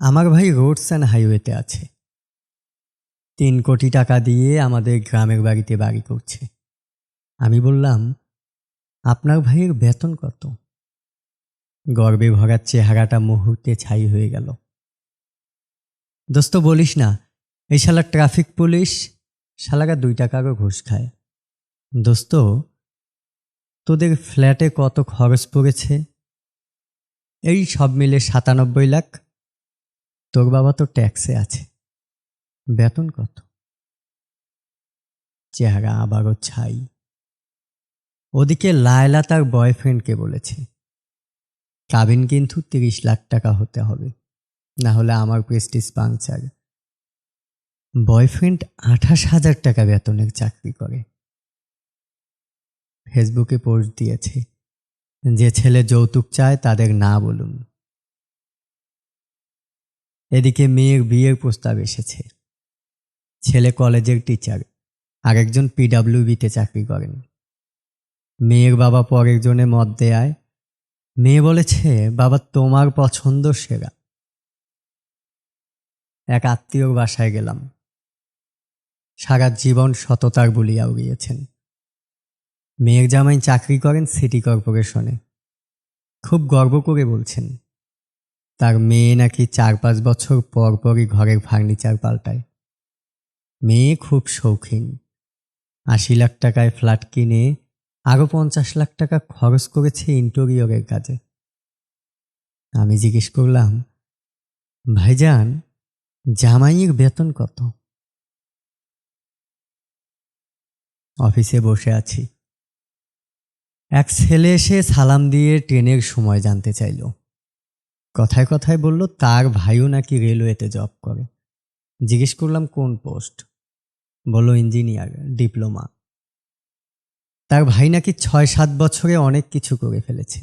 আমার ভাই roads and হাইওয়েতে আছে। তিন কোটি টাকা দিয়ে আমাদের গ্রামের বাড়িতে বাড়ি করছে। আমি বললাম, আপনার ভাইয়ের বেতন কত? গর্বে ভরার চেহারাটা মুহূর্তে ছাই হয়ে গেল। দোস্ত, বলিস না, এই শালা ট্রাফিক পুলিশ শালারা দুই টাকারও ঘুষ খায়। দোস্ত, তোদের ফ্ল্যাটে কত খরচ পড়েছে? এই সব মিলে সাতানব্বই লাখ তোর বাবা তো ট্যাক্সে আছে। বেতন কত? চেহারা আবারও ছাই। ওদিকে লায়লা তার বয়ফ্রেন্ডকে বলেছে, কাবিন কিন্তু তিরিশ লাখ টাকা হতে হবে, না হলে আমার প্রেস্টিজ পাংচার। বয়ফ্রেন্ড আঠাশ হাজার টাকা বেতনের চাকরি করে। ফেসবুকে পোস্ট দিয়েছে, যে ছেলে যৌতুক চায় তাদের না বলুন। এদিকে মেয়ের বিয়ের প্রস্তাব এসেছে। ছেলে কলেজের টিচার আর আরেকজন পিডাব্লিউবিতে চাকরি করেন। মেয়ের বাবা পরের জনে মত দেয় মেয়ে বলেছে, বাবা তোমার পছন্দ সেরা। এক আত্মীয়র বাসায় গেলাম। সারা জীবন সততার বলিয়া উড়িয়েছেন। মেয়ের জামাই চাকরি করেন সিটি কর্পোরেশনে। খুব গর্ব করে বলছেন তার মেয়ে নাকি চার পাঁচ বছর পর পরই ঘরের ফার্নিচার পাল্টায়। মেয়ে খুব শৌখিন। আশি লাখ টাকায় ফ্ল্যাট কিনে আরও পঞ্চাশ লাখ টাকা খরচ করেছে ইন্টেরিয়রের কাজে। আমি জিজ্ঞেস করলাম, ভাইজান, জামাইয়ের বেতন কত? অফিসে বসে আছি। এক ছেলে এসে সালাম দিয়ে ট্রেনের সময় জানতে চাইল। কথায় কথায় বলল, তার ভাইও নাকি রেলওয়েতে জব করে। জিজ্ঞেস করলাম, কোন পোস্ট? বলল, ইঞ্জিনিয়ার, ডিপ্লোমা। তার ভাই নাকি ছয় সাত বছরে অনেক কিছু করে ফেলেছে।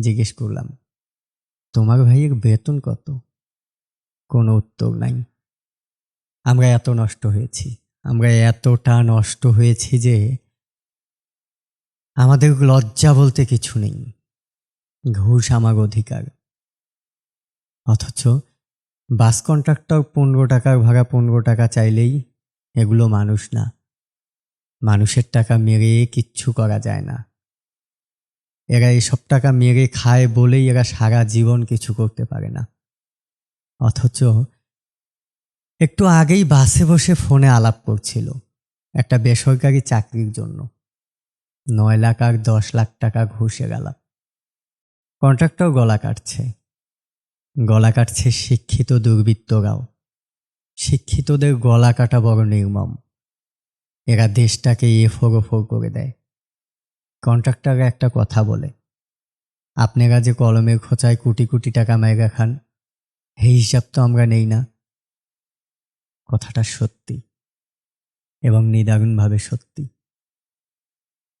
জিজ্ঞেস করলাম, তোমার ভাইয়ের বেতন কত? কোনো উত্তর নাই। আমরা এত নষ্ট হয়েছি, আমরা এতটা নষ্ট হয়েছি যে আমাদের লজ্জা বলতে কিছু নেই। ঘুষ আমার অধিকার। অথচ বাস কন্ট্রাক্টর পনেরো টাকার ভাড়া পনেরো টাকা চাইলেই এগুলো মানুষ না। মানুষের টাকা মেরে কিচ্ছু করা যায় না। এরা এসব টাকা মেরে খায় বলেই এরা সারা জীবন কিছু করতে পারে না। অথচ একটু আগেই বাসে বসে ফোনে আলাপ করছিল একটা বেসরকারি চাকরির জন্য। নয় লাখ আর দশ লাখ টাকা ঘুষে গেল কন্ট্রাক্টর গলা কাটছে। গলা কাটছে শিক্ষিত দুর্বৃত্তরাও। শিক্ষিতদের গলা কাটা বড় নির্মম। এরা দেশটাকে এফোর ওফোর করে দেয়। কন্ট্রাক্টররা একটা কথা বলে, আপনারা যে কলমের খোঁচায় কোটি কোটি টাকা মাইগা খান, এই হিসাব তো আমরা নেই না? কথাটা সত্যি এবং নিদারুণভাবে সত্যি।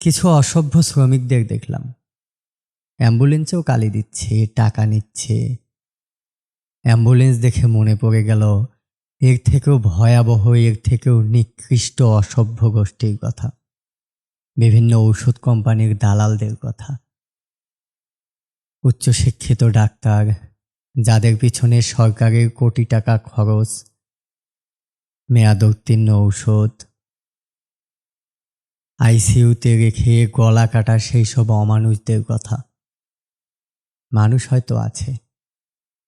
কিছু অসভ্য শ্রমিকদের দেখলাম। অ্যাম্বুলেন্সেও কালি দিচ্ছে, টাকা নিচ্ছে। অ্যাম্বুলেন্স দেখে মনে পড়ে গেল, এর থেকেও ভয়াবহ, এর থেকেও নিকৃষ্ট, অসভ্য গোষ্ঠীর কথা। বিভিন্ন ঔষধ কোম্পানির দালালদের কথা। উচ্চশিক্ষিত ডাক্তার, যাদের পিছনে সরকারের কোটি টাকা খরচ মেয়াদোত্তীর্ণ ঔষধ। আইসিইউতে রেখে গলা কাটা সেই সব অমানুষদের কথা। মানুষ হয়তো আছে।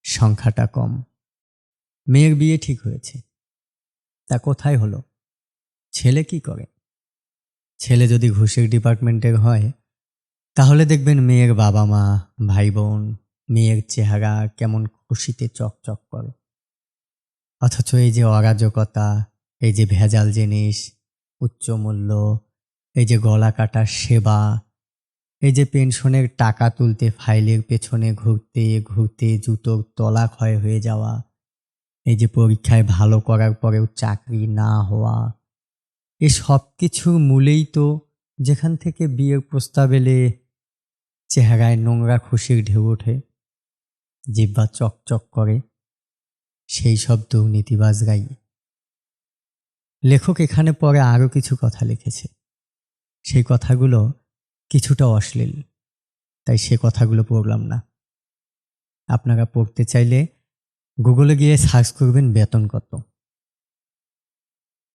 সংখ্যাটা কম। মেয়ের বিয়ে ঠিক হয়েছে। তা কোথায় হলো? ছেলে কি করে? ছেলে যদি ঘুষের ডিপার্টমেন্টের হয়, তাহলে দেখবেন মেয়ের বাবা মা ভাই বোন মেয়ের চেহারা কেমন খুশিতে চকচক করে। অথচ এই যে অরাজকতা, এই যে ভেজাল জিনিস উচ্চ মূল্য এই যে গলা কাটার সেবা এই যে পেনশনের টাকা তুলতে, ফাইলের পেছনে ঘুরতে ঘুরতে জুতোর তলা ক্ষয় হয়ে যাওয়া, এই যে পরীক্ষায় ভালো করার পরেও চাকরি না হওয়া, এ সব কিছুর মূলেই তো যেখান থেকে বিয়ের প্রস্তাব এলে চেহারায় নোংরা খুশির ঢেউ ওঠে, জিব্বা চকচক করে, সেই সব দুর্নীতিবাজরাই লেখক এখানে পরে আরও কিছু কথা লিখেছে। সেই কথাগুলো কিছুটা অশ্লীল। তাই সে কথাগুলো পড়লাম না। আপনারা পড়তে চাইলে গুগলে গিয়ে সার্চ করবেন বেতন কত।